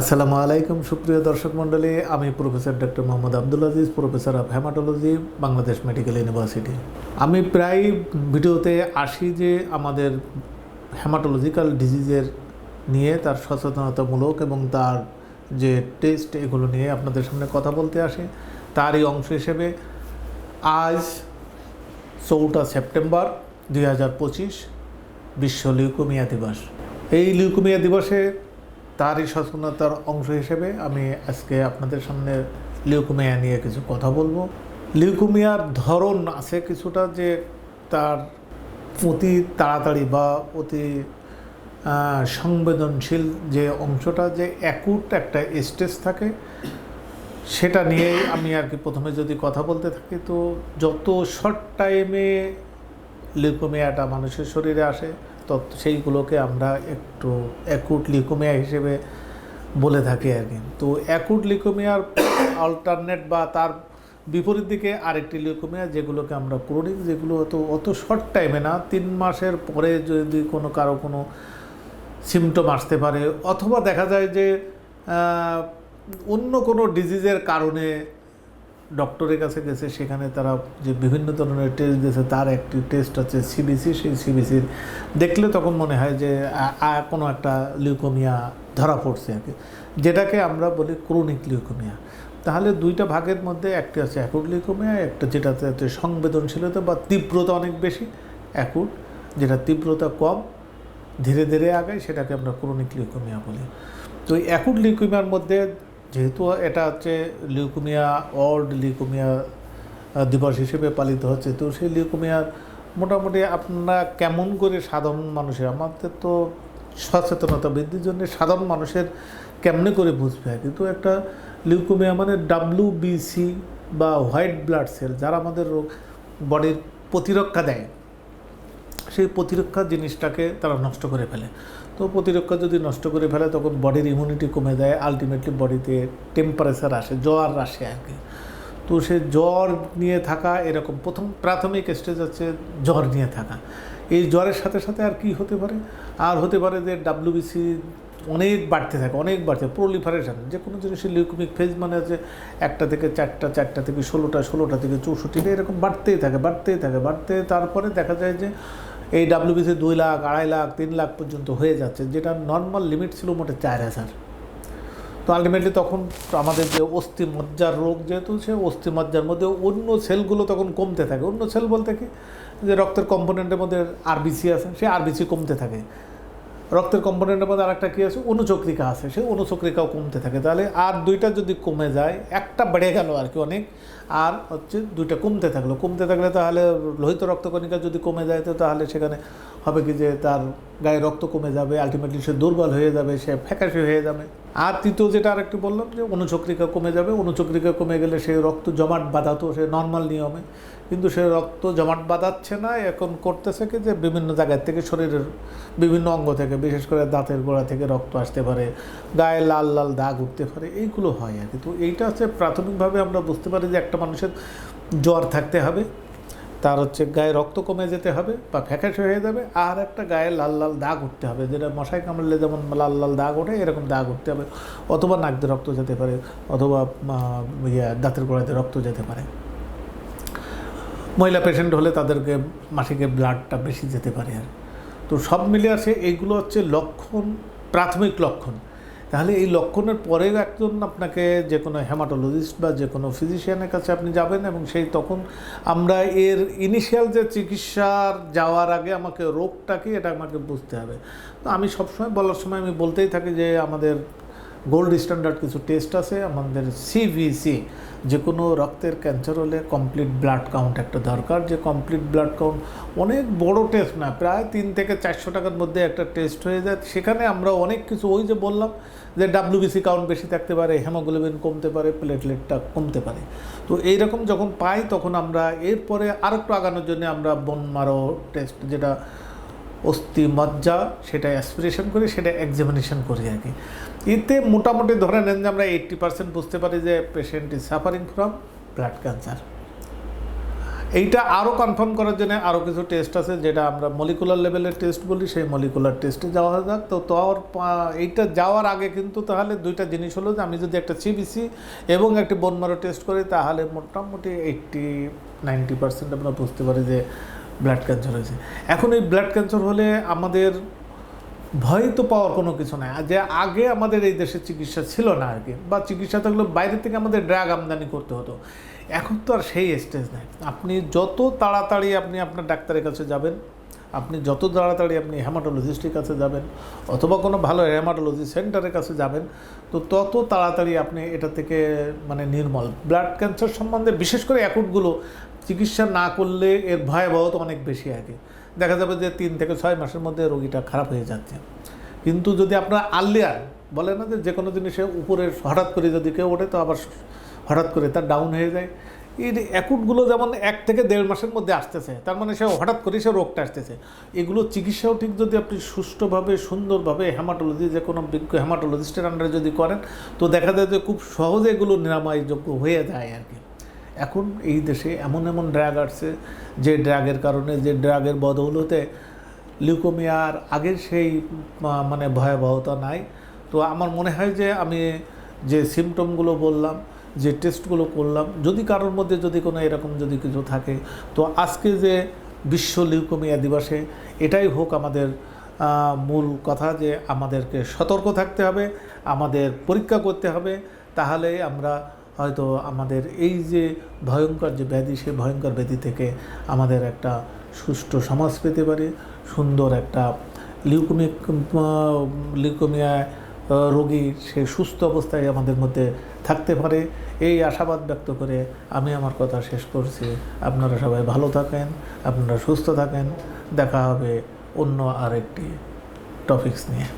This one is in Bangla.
আসসালামু আলাইকুম, সুপ্রিয় দর্শক মণ্ডলী। আমি professor doctor Mohammad Abdul Aziz, professor of haematology, Bangladesh medical university. আমি প্রায় ভিডিওতে আসি যে আমাদের হেমাটোলজিক্যাল ডিজিজের নিয়ে, তার সচেতনতামূলক এবং তার যে টেস্ট, এগুলো নিয়ে আপনাদের সামনে কথা বলতে আসে। তারই অংশ হিসেবে আজ চৌঠা সেপ্টেম্বর দুই বিশ্ব লিউকোমিয়া দিবস। এই লিউকোমিয়া দিবসে তারই সচেতনতার অংশ হিসেবে আমি আজকে আপনাদের সামনে লিউকুমিয়া নিয়ে কিছু কথা বলব। লিউকুমিয়ার ধরন আছে কিছুটা যে তার অতি তাড়াতাড়ি বা অতি সংবেদনশীল যে অংশটা যে অ্যাকুট একটা স্টেজ থাকে, সেটা নিয়েই আমি আর কি প্রথমে যদি কথা বলতে থাকি, তো যত শর্ট টাইমে লিউকোমিয়াটা মানুষের শরীরে আসে তত সেইগুলোকে আমরা একটু অ্যাকুট লিকোমিয়া হিসেবে বলে থাকি আর কি। তো অ্যাকুট লিকোমিয়ার অল্টারনেট বা তার বিপরীত দিকে আরেকটি লিউকোমিয়া যেগুলোকে আমরা ক্রোনিক যেগুলো তো অত শর্ট টাইমে না, তিন মাসের পরে যদি কোনো কারও কোনো সিমটম আসতে পারে, অথবা দেখা যায় যে অন্য কোনো ডিজিজের কারণে ডক্টরের কাছে গেছে, সেখানে তারা যে বিভিন্ন ধরনের টেস্ট দিয়েছে, তার একটি টেস্ট আছে সিবিসি সেই সিবিসির দেখলে তখন মনে হয় যে কোনো একটা লিউকোমিয়া ধরা পড়ছে আর কি। যেটাকে আমরা বলি ক্রনিক লিউকোমিয়া তাহলে দুইটা ভাগের মধ্যে একটি আছে অ্যাকুট লিউকোমিয়া একটা যেটাতে হচ্ছে সংবেদনশীলতা বা তীব্রতা অনেক বেশি অ্যাকুট যেটা তীব্রতা কম, ধীরে ধীরে আগায়, সেটাকে আমরা ক্রনিক লিউকোমিয়া বলি। তো অ্যাকুট লিউকোমিয়ার মধ্যে যেহেতু এটা হচ্ছে লিউকোমিয়া ওয়ার্ল্ড লিউকোমিয়া দিবস হিসেবে পালিত হচ্ছে, তো সেই লিউকোমিয়ার মোটামুটি আপনারা কেমন করে সাধারণ মানুষের, আমাদের তো সচেতনতা বৃদ্ধির জন্য সাধারণ মানুষের কেমনে করে বুঝবে? কিন্তু একটা লিউকোমিয়া মানে ডাব্লিউ বিসি বা হোয়াইট ব্লাড সেল, যারা আমাদের রোগ, বডির প্রতিরক্ষা দেয়। সেই প্রতিরক্ষা জিনিসটাকে তারা নষ্ট করে ফেলে। তো প্রতিরক্ষা যদি নষ্ট করে ফেলে, তখন বডির ইমিউনিটি কমে দেয় আলটিমেটলি বডিতে টেম্পারেচার আসে, জ্বর আসে আর কি। তো সে জ্বর নিয়ে থাকা এরকম, প্রথম প্রাথমিক স্টেজ হচ্ছে জ্বর নিয়ে থাকা। এই জ্বরের সাথে সাথে আর কি হতে পারে? আর হতে পারে যে ডাব্লিউবিসি অনেক বাড়তে থাকে, অনেক বাড়তে প্রলিফারেশন যে কোনো জিনিসের লিউকমিক ফেজ মানে হচ্ছে একটা থেকে চারটা চারটা থেকে ষোলোটা ষোলোটা থেকে চৌষট্টিটা এরকম বাড়তেই থাকে বাড়তেই থাকে, বাড়তে তারপরে দেখা যায় যে এই ডাব্লিউবিসি দুই লাখ, আড়াই লাখ, তিন লাখ পর্যন্ত হয়ে যাচ্ছে, যেটা নর্মাল লিমিট ছিল মোটে চার হাজার। তো আলটিমেটলি তখন আমাদের যে অস্থি মজ্জার রোগ, যেহেতু সে অস্থি মজ্জার মধ্যে অন্য সেলগুলো তখন কমতে থাকে। অন্য সেল বলতে কি? যে রক্তের কম্পোনেন্টের মধ্যে আরবিসি আছে, সে আরবিসি কমতে থাকে। রক্তের কম্পোনেন্টের মধ্যে আরেকটা কী আছে? অনুচক্রিকা আছে। সেই অনুচক্রিকাও কমতে থাকে। তাহলে আর দুইটা যদি কমে যায়, একটা বেড়ে গেল আর কি অনেক, আর হচ্ছে দুইটা কমতে থাকল। কমতে থাকলে তাহলে লোহিত রক্তকণিকা যদি কমে যায়, তো তাহলে সেখানে হবে কি যে তার গায়ে রক্ত কমে যাবে আলটিমেটলি সে দুর্বল হয়ে যাবে, সে ফ্যাকাশে হয়ে যাবে। আর তৃতীয় যেটা আরেকটু বললাম যে, অনুচক্রিকা কমে যাবে। অনুচক্রিকা কমে গেলে সে রক্ত জমাট বাঁধাতো সে নর্মাল নিয়মে। কিন্তু সে রক্ত জমাট বাঁধাচ্ছে না এখন করতেছে কি যে, বিভিন্ন জায়গার থেকে, শরীরের বিভিন্ন অঙ্গ থেকে, বিশেষ করে দাঁতের গোড়া থেকে রক্ত আসতে পারে, গায়ে লাল লাল দাগ উঠতে পারে, এইগুলো হয় আর কি। তো এইটা হচ্ছে প্রাথমিকভাবে আমরা বুঝতে পারি যে একটা মানুষের জ্বর থাকতে হবে। তার হচ্ছে গায়ে রক্ত কমে যেতে হবে বা ফ্যাকাশে হয়ে যাবে, আর একটা গায়ে লাল লাল দাগ উঠতে হবে, যেটা মশাই কামড়লে যেমন লাল লাল দাগ ওঠে, এরকম দাগ উঠতে হবে, অথবা নাক দিয়ে রক্ত যেতে পারে, অথবা ইয়ে দাঁতের গোড়াতে রক্ত যেতে পারে। মহিলা পেশেন্ট হলে তাদেরকে মাসিকে ব্লাডটা বেশি যেতে পারে। আর তো সব মিলে আসে এইগুলো হচ্ছে লক্ষণ, প্রাথমিক লক্ষণ। তাহলে এই লক্ষণের পরেও একজন আপনাকে যে কোনো হেমাটোলজিস্ট বা যে কোনো ফিজিশিয়ানের কাছে আপনি যাবেন এবং সেই তখন আমরা এর ইনিশিয়াল যে চিকিৎসার যাওয়ার আগে আমাকে রোগটা কি, এটা আমাকে বুঝতে হবে। তো আমি সবসময় বলার সময় আমি বলতেই থাকি যে আমাদের গোল্ড স্ট্যান্ডার্ড কিছু টেস্ট আছে, আমাদের সিভিসি যে কোনো রক্তের ক্যান্সার হলে কমপ্লিট ব্লাড কাউন্ট একটা দরকার। যে কমপ্লিট ব্লাড কাউন্ট অনেক বড় টেস্ট না, প্রায় তিন থেকে চারশো টাকার মধ্যে একটা টেস্ট হয়ে যায়। সেখানে আমরা অনেক কিছু, ওই যে বললাম যে ডাব্লিউবিসি কাউন্ট বেশি থাকতে পারে হেমোগ্লোবিন কমতে পারে প্লেটলেটটা কমতে পারে। তো এইরকম যখন পাই তখন আমরা এরপরে আরেকটু আগানোর জন্য আমরা বন মারো টেস্ট যেটা অস্থি মজ্জা সেটা অ্যাসপিরেশন করি সেটা এক্সামিনেশন করি আর কি। এতে মোটামুটি ধরে নেন যে আমরা এইট্টি পার্সেন্ট বুঝতে পারি যে patient is suffering from blood cancer এইটা আরও কনফার্ম করার জন্য আরও কিছু টেস্ট আছে, যেটা আমরা মলিকুলার লেভেলের টেস্ট বলি, সেই মলিকুলার টেস্টে যাওয়া যাক। তো তোর এইটা যাওয়ার আগে কিন্তু তাহলে দুইটা জিনিস হলো যে আমি যদি একটা সিবিসি এবং একটি বোনমারো টেস্ট করি, তাহলে মোটামুটি এইটটি নাইনটি পার্সেন্ট আমরা বুঝতে পারি যে ব্লাড ক্যান্সার হয়েছে। এখন এই ব্লাড ক্যান্সার হলে আমাদের ভয় তো পাওয়ার কোনো কিছু নাই। যে আগে আমাদের এই দেশে চিকিৎসা ছিল না আর কি, বা চিকিৎসা থাকলে বাইরে থেকে আমাদের ড্রাগ আমদানি করতে হতো। এখন তো আর সেই স্টেজ নাই। আপনি যত তাড়াতাড়ি আপনি আপনার ডাক্তারের কাছে যাবেন, আপনি যত তাড়াতাড়ি আপনি হেমাটোলজিস্টের কাছে যাবেন, অথবা কোনো ভালো হেমাটোলজি সেন্টারের কাছে যাবেন, তো তত তাড়াতাড়ি আপনি এটা থেকে মানে নির্মল। ব্লাড ক্যান্সার সম্বন্ধে বিশেষ করে অ্যাকুটগুলো চিকিৎসা না করলে এর ভয়াবহতা অনেক বেশি আগে। দেখা যাবে যে তিন থেকে ছয় মাসের মধ্যে রোগীটা খারাপ হয়ে যাচ্ছে। কিন্তু যদি আপনার আর্লিয়ার, বলে না যে যে কোনো জিনিসে উপরে হঠাৎ করে যদি কেউ ওঠে, তো আবার হঠাৎ করে তার ডাউন হয়ে যায়। এই অ্যাকুটগুলো যেমন এক থেকে দেড় মাসের মধ্যে আসতেছে, তার মানে সে হঠাৎ করে সে রোগটা আসতেছে। এগুলো চিকিৎসাও ঠিক যদি আপনি সুষ্ঠুভাবে, সুন্দরভাবে হেমাটোলজি যে কোনো বিজ্ঞ হেমাটোলজিস্টের আন্ডারে যদি করেন, তো দেখা যায় যে খুব সহজে এগুলো নিরাময়যোগ্য হয়ে যায় আর কি। এখন এই দেশে এমন এমন ড্রাগ আসছে যে ড্রাগের কারণে, যে ড্রাগের বদৌলতে লিউকোমিয়ার আগের সেই মানে ভয়াবহতা নাই। তো আমার মনে হয় যে আমি যে সিমটমগুলো বললাম, যে টেস্টগুলো করলাম, যদি কারোর মধ্যে যদি কোনো এরকম যদি কিছু থাকে, তো আজকে যে বিশ্ব লিউকোমিয়া দিবসে, এটাই হোক আমাদের মূল কথা যে আমাদেরকে সতর্ক থাকতে হবে, আমাদের পরীক্ষা করতে হবে, তাহলে আমরা হয়তো আমাদের এই যে ভয়ঙ্কর যে ব্যাধি, সেই ভয়ঙ্কর ব্যাধি থেকে আমাদের একটা সুষ্ঠু সমাজ পেতে পারে, সুন্দর একটা লিউকোমিক লিউকোমিয়া রোগী সে সুস্থ অবস্থায় আমাদের মধ্যে থাকতে পারে। এই আশাবাদ ব্যক্ত করে আমি আমার কথা শেষ করছি। আপনারা সবাই ভালো থাকেন, আপনারা সুস্থ থাকেন। দেখা হবে অন্য আরেকটি টপিকস নিয়ে।